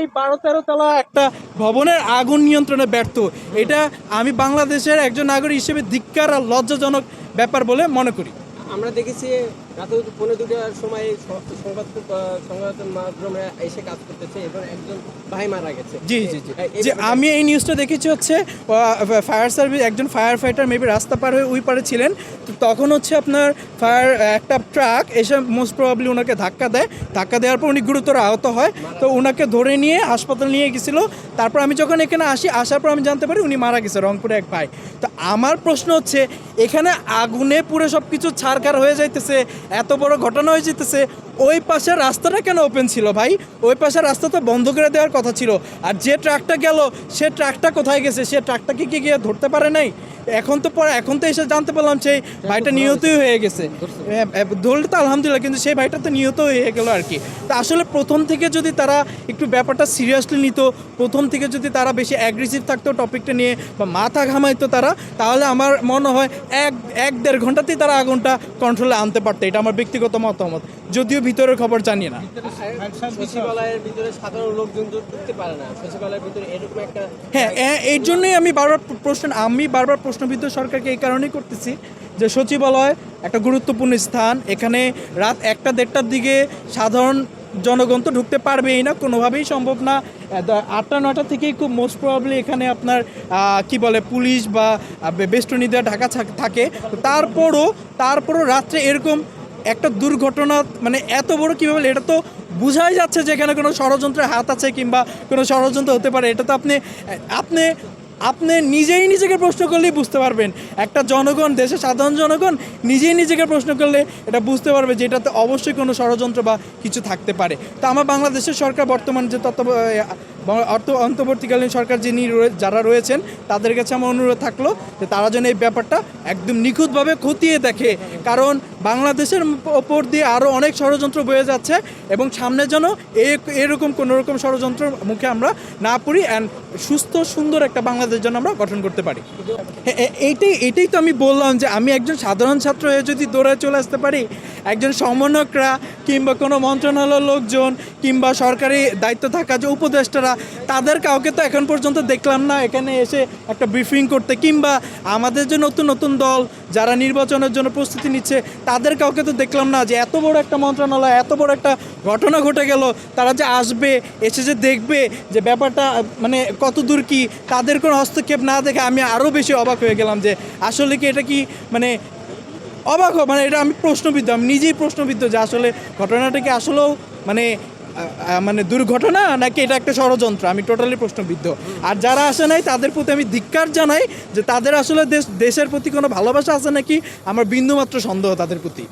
এই বারো তেরো তলা একটা ভবনের আগুন নিয়ন্ত্রণে ব্যর্থ। এটা আমি বাংলাদেশের একজন নাগরিক হিসেবে ধিক্কার আর লজ্জাজনক ব্যাপার বলে মনে করি। আমরা দেখেছি রাত পনেরো দুটার সময় সংবাদ সংবাদ মাধ্যমে এসে কাজ করতেছে এবং একজন ভাই মারা গেছে। জি জি জি। যে আমি এই নিউজটা দেখেছি হচ্ছে ফায়ার সার্ভিস একজন ফায়ার ফাইটার মেবি রাস্তা পার হয়ে ওই পারে ছিলেন। তখন হচ্ছে আপনার ফায়ার একটা ট্রাক এসে মোস্ট প্রবাবলি ওনাকে ধাক্কা দেয়। ধাক্কা দেওয়ার পর উনি গুরুতর আহত হয়। তো ওনাকে ধরে নিয়ে হাসপাতাল নিয়ে গেছিল। তারপর আমি যখন এখানে আসি আসার পর আমি জানতে পারি উনি মারা গেছে রংপুরে এক ভাই। তো আমার প্রশ্ন হচ্ছে এখানে আগুনে পুরো সব কিছু ছাড়খার হয়ে যাইতেছে এত বড় ঘটনা হয়ে যেতেছে ওই পাশের রাস্তাটা কেন ওপেন ছিল ভাই? ওই পাশের রাস্তা তো বন্ধ করে দেওয়ার কথা ছিল। আর যে ট্রাকটা গেল সে ট্রাকটা কোথায় গেছে? সে ট্রাকটাকে কি গিয়ে ধরতে পারে নাই? এখন তো পরে এখন তো এসে জানতে পারলাম সেই ভাইটা নিহতই হয়ে গেছে। হ্যাঁ, হ্যাঁ, ধরলে তো আলহামদুলিল্লাহ কিন্তু সেই ভাইটা তো নিহত হয়ে গেল আর কি। তা আসলে প্রথম থেকে যদি তারা একটু ব্যাপারটা সিরিয়াসলি নিত প্রথম থেকে যদি তারা বেশি অ্যাগ্রেসিভ থাকতো টপিকটা নিয়ে বা মাথা ঘামাইতো তারা তাহলে আমার মনে হয় এক এক দেড় ঘন্টাতেই তারা আগুনটা কন্ট্রোলে আনতে পারতো। এটা আমার ব্যক্তিগত মতামত। যদিও ভিতরের খবর জানি না। হ্যাঁ এর জন্যই আমি বারবার প্রশ্ন আমি বারবার প্রশ্নবিদ্ধ সরকারকে এই কারণেই করতেছি যে সচিবালয় একটা গুরুত্বপূর্ণ স্থান। এখানে রাত একটা দেড়টার দিকে সাধারণ জনগণ তো ঢুকতে পারবেই না কোনোভাবেই সম্ভব না। আটটা নটা থেকেই খুব মোস্ট প্রবাবলি এখানে আপনার কি বলে পুলিশ বা আহ, বে- বেষ্টনী দেওয়া ঢাকা থাকে তারপরও তারপরও রাত্রে এরকম একটা দুর্ঘটনা মানে এত বড় কীভাবে, এটা তো বোঝাই যাচ্ছে যে এখানে কোনো ষড়যন্ত্রের হাত আছে কিংবা কোনো ষড়যন্ত্র হতে পারে। এটা তো আপনি আপনি আপনি নিজেই নিজেকে প্রশ্ন করলেই বুঝতে পারবেন। একটা জনগণ, দেশের সাধারণ জনগণ নিজেই নিজেকে প্রশ্ন করলে এটা বুঝতে পারবে যে এটাতে অবশ্যই কোনো ষড়যন্ত্র বা কিছু থাকতে পারে। তো আমার বাংলাদেশের সরকার বর্তমান যে তত্ত্ব অর্থ অন্তর্বর্তীকালীন সরকার যিনি যারা রয়েছেন, তাদের কাছে আমার অনুরোধ থাকল যে তারা যেন এই ব্যাপারটা একদম নিখুঁতভাবে খতিয়ে দেখে। কারণ বাংলাদেশের ওপর দিয়ে আরও অনেক ষড়যন্ত্র বয়ে যাচ্ছে এবং সামনে যেন এরকম কোনো রকম ষড়যন্ত্রের মুখে আমরা না পড়ি অ্যান্ড সুস্থ, সুন্দর একটা বাংলাদেশ যেন আমরা গঠন করতে পারি। এইটাই এটাই তো আমি বললাম যে আমি একজন সাধারণ ছাত্র হয়ে যদি দৌড়ে চলে আসতে পারি, একজন সমন্বয়করা কিংবা কোনো মন্ত্রণালয়ের লোকজন কিংবা সরকারি দায়িত্ব থাকা যে উপদেষ্টারা তাদের কাউকে তো এখন পর্যন্ত দেখলাম না, এখানে এসে একটা ব্রিফিং করতে। কিংবা আমাদের যে নতুন নতুন দল যারা নির্বাচনের জন্য প্রস্তুতি নিচ্ছে, তাদের কাউকে তো দেখলাম না যে এত বড় একটা মন্ত্রণালয়, এত বড় একটা ঘটনা ঘটে গেল, তারা যে আসবে, এসে যে দেখবে যে ব্যাপারটা মানে কত দূর কি, তাদের কোনো হস্তক্ষেপ না দেখে আমি আরও বেশি অবাক হয়ে গেলাম যে আসলে কি এটা কি মানে অবাক মানে এটা আমি প্রশ্নবিদ্ধ, আমি নিজেই প্রশ্নবিদ্ধ যে আসলে ঘটনাটাকে আসলেও মানে মানে দুর্ঘটনা নাকি এটা একটা ষড়যন্ত্র? আমি টোটালি প্রশ্নবিদ্ধ। আর যারা আসে নাই, তাদের প্রতি আমি ধিক্কার জানাই যে তাদের আসলে দেশ দেশের প্রতি কোনো ভালোবাসা আছে নাকি? আমার বিন্দুমাত্র সন্দেহ তাদের প্রতি।